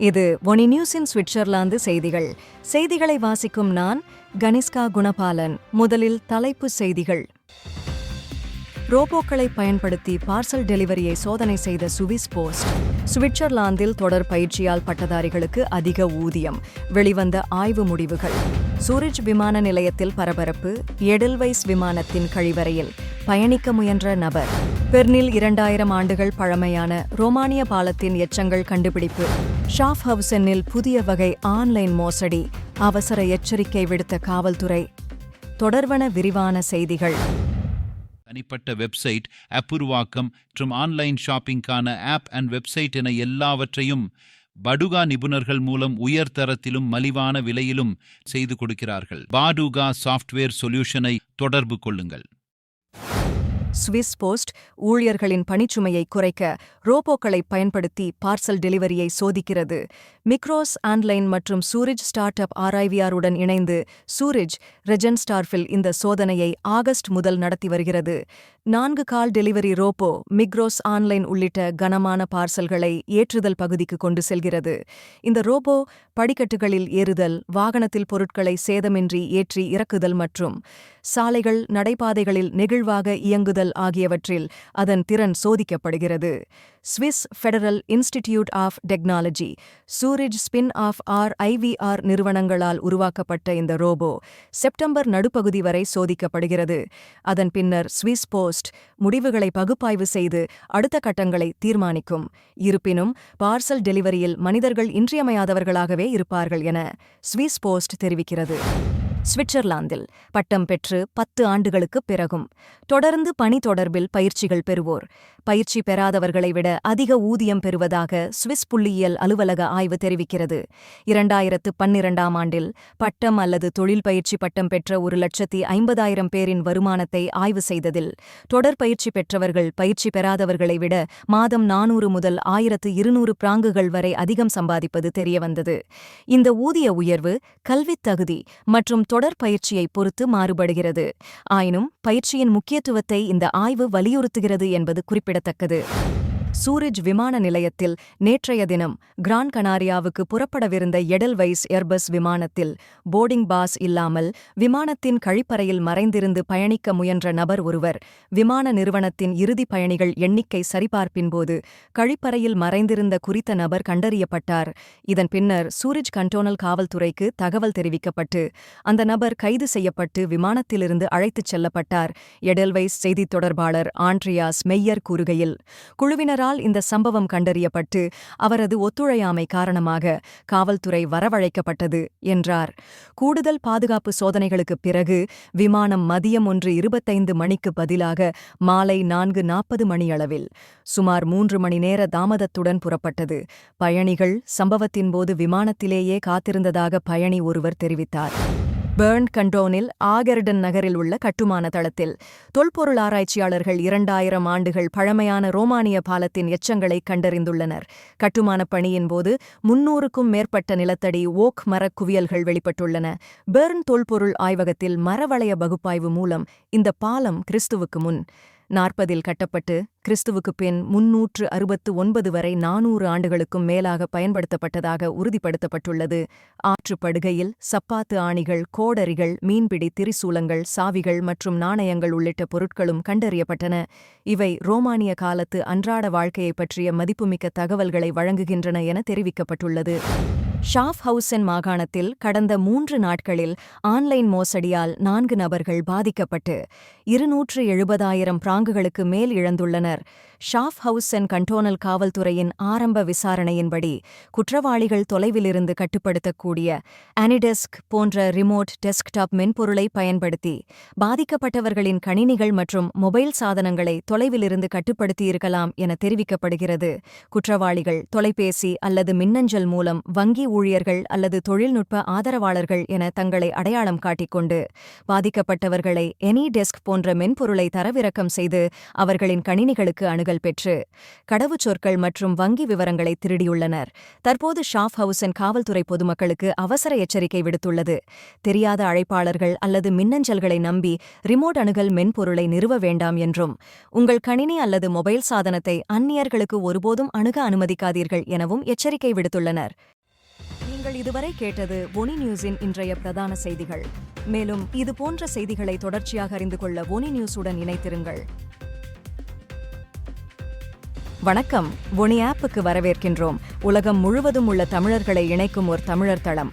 இது ஒனி நியூஸின் சுவிட்சர்லாந்து செய்திகள். செய்திகளை வாசிக்கும் நான் கனிஷ்கா குணபாலன். முதலில் தலைப்புச் செய்திகள். ரோபோக்களை பயன்படுத்தி பார்சல் டெலிவரியை சோதனை செய்த சுவிஸ் போஸ்ட். சுவிட்சர்லாந்தில் தொடர் பயிற்சியால் பட்டதாரிகளுக்கு அதிக ஊதியம். வெளிவந்த ஆய்வு முடிவுகள். சூரிஜ் விமான நிலையத்தில் பரபரப்பு எடெல்வைஸ் விமானத்தின் கழிவறையில். பயணிக்க முயன்ற நபர். பெர்னில் இரண்டாயிரம் ஆண்டுகள் பழமையான ரோமானிய பாலத்தின் எச்சங்கள் கண்டுபிடிப்பு. ஷாஃப் ஹவுசனில் புதிய வகை ஆன்லைன் மோசடி அவசர எச்சரிக்கை விடுத்த காவல்துறை. தொடர்வன விரிவான செய்திகள். தனிப்பட்ட வெப்சைட் அப்புருவாக்கம் உருவாக்கம் மற்றும் ஆன்லைன் ஷாப்பிங்கான ஆப் அண்ட் வெப்சைட் என எல்லாவற்றையும் படுகா நிபுணர்கள் மூலம் உயர் தரத்திலும் மலிவான விலையிலும் செய்து கொடுக்கிறார்கள். பாடுகா சாஃப்ட்வேர் சொல்யூஷனை தொடர்பு கொள்ளுங்கள். சுவிஸ் போஸ்ட் ஊழியர்களின் பணிச்சுமையை குறைக்க ரோபோக்களை பயன்படுத்தி பார்சல் டெலிவரியை சோதிக்கிறது. மிக்ரோஸ் ஆன்லைன் மற்றும் சூரிஜ் ஸ்டார்ட் அப் ஆர்ஐவிஆருடன் இணைந்து சூரிஜ் ரெஜன் ஸ்டார்ஃபில் இந்த சோதனையை ஆகஸ்ட் முதல் நடத்தி வருகிறது. நான்கு கால் டெலிவரி ரோபோ மிக்ரோஸ் ஆன்லைன் உள்ளிட்ட கனமான பார்சல்களை ஏற்றுதல் பகுதிக்கு கொண்டு செல்கிறது. இந்த ரோபோ படிக்கட்டுகளில் ஏறுதல் வாகனத்தில் பொருட்களை சேதமின்றி ஏற்றி இறக்குதல் மற்றும் சாலைகள் நடைபாதைகளில் நெகிழ்வாக இயங்குதல் ஆகியவற்றில் அதன் திறன் சோதிக்கப்படுகிறது. Swiss Federal Institute of Technology Zurich spin off R IVR நிறுவனங்களால் உருவாக்கப்பட்ட இந்த ரோபோ செப்டம்பர் நடுப்பகுதி வரை சோதிக்கப்படுகிறது. அதன் பின்னர் ஸ்விஸ் போஸ்ட் முடிவுகளை பகுப்பாய்வு செய்து அடுத்த கட்டங்களை தீர்மானிக்கும். இருப்பினும் பார்சல் டெலிவரியில் மனிதர்கள் இன்றியமையாதவர்களாகவே இருப்பார்கள் என ஸ்விஸ் போஸ்ட் தெரிவிக்கிறது. சுவிட்சர்லாந்தில் பட்டம் பெற்று பத்து ஆண்டுகளுக்குப் பிறகும் தொடர்ந்து பணி தொடர்பில் பயிற்சிகள் பெறுவோர். பயிற்சி பெறாதவர்களை விட அதிக ஊதியம் பெறுவதாக சுவிஸ் புள்ளியியல் அலுவலக ஆய்வு தெரிவிக்கிறது. இரண்டாயிரத்து பன்னிரண்டாம் ஆண்டில் பட்டம் அல்லது தொழில் பயிற்சி பட்டம் பெற்ற ஒரு லட்சத்தி ஐம்பதாயிரம் பேரின் வருமானத்தை ஆய்வு செய்ததில் தொடர் பயிற்சி பெற்றவர்கள் பயிற்சி பெறாதவர்களை விட மாதம் நானூறு முதல் ஆயிரத்து இருநூறு பிராங்குகள் வரை அதிகம் சம்பாதிப்பது தெரியவந்தது. இந்த ஊதிய உயர்வு கல்வித் தகுதி மற்றும் தொடர் பயிற்சியை பொறுத்து மாறுபடுகிறது. ஆயினும் பயிற்சியின் முக்கியத்துவத்தை இந்த ஆய்வு வலியுறுத்துகிறது என்பது குறிப்பிடத்தக்கது. சூரிஜ் விமான நிலையத்தில் நேற்றைய தினம் கிரான் கனாரியாவுக்கு புறப்படவிருந்த எடல்வைஸ் எர்பஸ் விமானத்தில் போர்டிங் பாஸ் இல்லாமல் விமானத்தின் கழிப்பறையில் மறைந்திருந்து பயணிக்க முயன்ற நபர் ஒருவர் விமான நிறுவனத்தின் இறுதி பயணிகள் எண்ணிக்கை சரிபார்ப்பின்போது கழிப்பறையில் மறைந்திருந்த குறித்த நபர் கண்டறியப்பட்டார். இதன் பின்னர் சூரிஜ் கண்டோனல் காவல்துறைக்கு தகவல் தெரிவிக்கப்பட்டு அந்த நபர் கைது செய்யப்பட்டு விமானத்திலிருந்து அழைத்துச் செல்லப்பட்டார். எடெல்வைஸ் செய்தித் தொடர்பாளர் ஆண்ட்ரியாஸ் மெய்யர் கூறுகையில் குழுவினர் குழுவினரால் இந்த சம்பவம் கண்டறியப்பட்டு அவரது ஒத்துழையாமை காரணமாக காவல்துறை வரவழைக்கப்பட்டது என்றார். கூடுதல் பாதுகாப்பு சோதனைகளுக்குப் பிறகு விமானம் மதியம் ஒன்று இருபத்தைந்து மணிக்கு பதிலாக மாலை நான்கு நாற்பது மணியளவில் சுமார் மூன்று மணி நேர தாமதத்துடன் புறப்பட்டது. பயணிகள் சம்பவத்தின்போது விமானத்திலேயே காத்திருந்ததாக பயணி ஒருவர் தெரிவித்தார். பேர்ன் கண்டோனில் ஆகெர்டன் நகரில் உள்ள கட்டுமான தளத்தில். தொல்பொருள் ஆராய்ச்சியாளர்கள் இரண்டாயிரம் ஆண்டுகள் பழமையான ரோமானிய பாலத்தின் எச்சங்களை கண்டறிந்துள்ளனர். கட்டுமானப் பணியின் போது முன்னூறுக்கும் மேற்பட்ட நிலத்தடி ஓக் மரக் குவியல்கள் வெளிப்பட்டுள்ளன. பேர்ன் தொல்பொருள் ஆய்வகத்தில் மரவளைய பகுப்பாய்வு மூலம் இந்த பாலம் கிறிஸ்துவுக்கு முன். நாற்பதில் கட்டப்பட்டு கிறிஸ்துவுக்குப் பின் முன்னூற்று அறுபத்து ஒன்பது வரை நானூறு ஆண்டுகளுக்கும் மேலாக பயன்படுத்தப்பட்டதாக உறுதிப்படுத்தப்பட்டுள்ளது. ஆற்றுப்படுகையில் சப்பாத்து ஆணிகள் கோடரிகள் மீன்பிடி திரிசூலங்கள் சாவிகள் மற்றும் நாணயங்கள் உள்ளிட்ட பொருட்களும் கண்டறியப்பட்டன. இவை ரோமானிய காலத்து அன்றாட வாழ்க்கையைப் பற்றிய மதிப்புமிக்க தகவல்களை வழங்குகின்றன என தெரிவிக்கப்பட்டுள்ளது. ஷாஃப் ஹவுசன் மாகாணத்தில் கடந்த மூன்று நாட்களில் ஆன்லைன் மோசடியால் நான்கு நபர்கள் பாதிக்கப்பட்டு இருநூற்று எழுபதாயிரம் பிராங்குகளுக்கு மேல் இழந்துள்ளனர். ஷாஃப் ஹவுசன் கண்டோனல் காவல்துறையின் ஆரம்ப விசாரணையின்படி குற்றவாளிகள் தொலைவிலிருந்து கட்டுப்படுத்தக்கூடிய அனிடெஸ்க் போன்ற ரிமோட் டெஸ்க்டாப் மென்பொருளை பயன்படுத்தி பாதிக்கப்பட்டவர்களின் கணினிகள் மற்றும் மொபைல் சாதனங்களை தொலைவிலிருந்து கட்டுப்படுத்தியிருக்கலாம் என தெரிவிக்கப்படுகிறது. குற்றவாளிகள் தொலைபேசி அல்லது மின்னஞ்சல் மூலம் வங்கி ஊழியர்கள் அல்லது தொழில்நுட்ப ஆதரவாளர்கள் என தங்களை அடையாளம் காட்டிக்கொண்டு பாதிக்கப்பட்டவர்களை எனி டெஸ்க் போன்ற மென்பொருளை தரவிறக்கம் செய்து அவர்களின் கணினிகளுக்கு அணுக தகவல்கள் பெற்று கடவுச்சொற்கள் மற்றும் வங்கி விவரங்களை திருடியுள்ளனர். தற்போது ஷாஃப் ஹவுசன் காவல்துறை பொதுமக்களுக்கு அவசர எச்சரிக்கை விடுத்துள்ளது. தெரியாத அழைப்பாளர்கள் அல்லது மின்னஞ்சல்களை நம்பி ரிமோட் அணுகல் மென்பொருளை நிறுவ வேண்டாம் என்றும் உங்கள் கணினி அல்லது மொபைல் சாதனத்தை அந்நியர்களுக்கு ஒருபோதும் அணுக அனுமதிக்காதீர்கள் எனவும் எச்சரிக்கை விடுத்துள்ளனர். நீங்கள் இதுவரை கேட்டது ஒனி நியூஸின் இன்றைய பிரதான செய்திகள். மேலும் இது போன்ற செய்திகளை தொடர்ச்சியாக அறிந்து கொள்ள ஒனி நியூஸுடன் இணைத்திருங்கள் வணக்கம். ஒனி ஆப்புக்கு வரவேற்கின்றோம். உலகம் முழுவதும் உள்ள தமிழர்களை இணைக்கும் ஒரு தமிழர் தளம்.